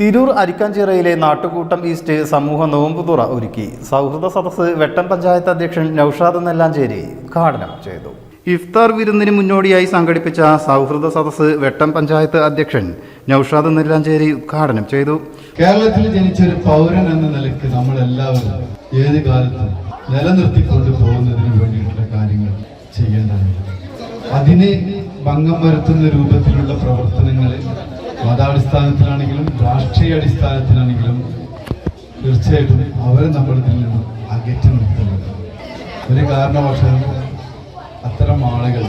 Tirur അരിക്കാഞ്ചിറയിലെ നാട്ടുകൂട്ടം east സമൂഹ നോമ്പുതുറ ഒരുക്കി. സൗഹൃദ സദസ്സ് വെട്ടം പഞ്ചായത്ത് അധ്യക്ഷൻ നൌഷാദ് നെല്ലാഞ്ചേരി ഉദ്ഘാടനം ചെയ്തു. ഇഫ്താർ വിരുന്നിന് മുന്നോടിയായി സംഘടിപ്പിച്ച സൗഹൃദ സദസ്സ് വെട്ടം പഞ്ചായത്ത് അധ്യക്ഷൻ നൌഷാദ് നെല്ലാഞ്ചേരി ഉദ്ഘാടനം ചെയ്തു. കേരളത്തിൽ ജനിച്ച ഒരു പൗരൻ എന്ന നിലയ്ക്ക് നമ്മൾ എല്ലാവരും ഏത് കാലത്തും നിലനിർത്തിക്കൊണ്ട് പോകുന്നതിന് വേണ്ടിയിട്ടുള്ള കാര്യങ്ങൾ ചെയ്യേണ്ടതാണ്. അതിനെ ഭംഗം വരുത്തുന്ന രൂപത്തിലുള്ള പ്രവർത്തനങ്ങൾ മതാടിസ്ഥാനത്തിലാണെങ്കിലും രാഷ്ട്രീയ അടിസ്ഥാനത്തിലാണെങ്കിലും തീർച്ചയായിട്ടും അവരെ നമ്മളിൽ നിന്നും അകറ്റി നിർത്തുന്നത്. ഒരു കാരണവശാലും അത്തരം ആളുകൾ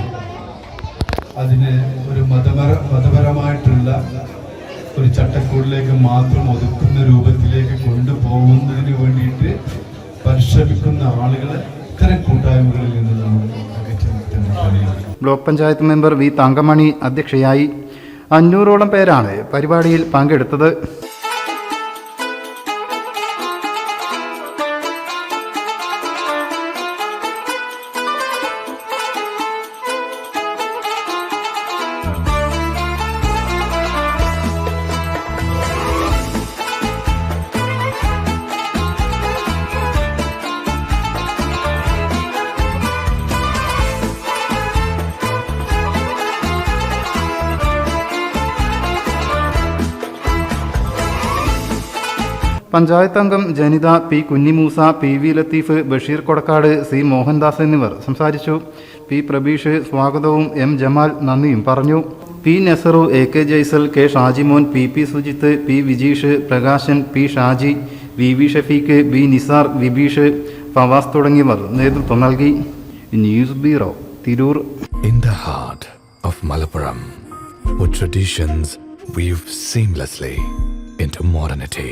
അതിന് ഒരു മതപര മതപരമായിട്ടുള്ള ഒരു ചട്ടക്കൂടിലേക്ക് മാത്രം ഒതുക്കുന്ന രൂപത്തിലേക്ക് കൊണ്ടുപോകുന്നതിന് വേണ്ടിയിട്ട് പരിശ്രമിക്കുന്ന ആളുകളെ ഇത്തരം കൂട്ടായ്മകളിൽ നിന്ന് നമ്മൾ അകറ്റി നിർത്തുന്നത് block panchayat member V Thankamani അധ്യക്ഷയായി അഞ്ഞൂറോളം പേരാണ് പരിപാടിയിൽ പങ്കെടുത്തത്. പഞ്ചായത്ത് അംഗം Janitha P Kunhimoosa P V Latheef Basheer Kodakkad C Mohandas എന്നിവർ സംസാരിച്ചു. പി പ്രബീഷ് സ്വാഗതവും എം ജമാൽ നന്ദിയും പറഞ്ഞു. P Nesaru A K Jaisal K Shajimon P P Sujith P Vijeesh Prakashan P Shaji V V Shafeeq B Nisar Vibeesh Fawas തുടങ്ങിയവർ നേതൃത്വം നൽകി. News bureau Tirur. In the heart of Malappuram traditions traditions weave seamlessly into modernity,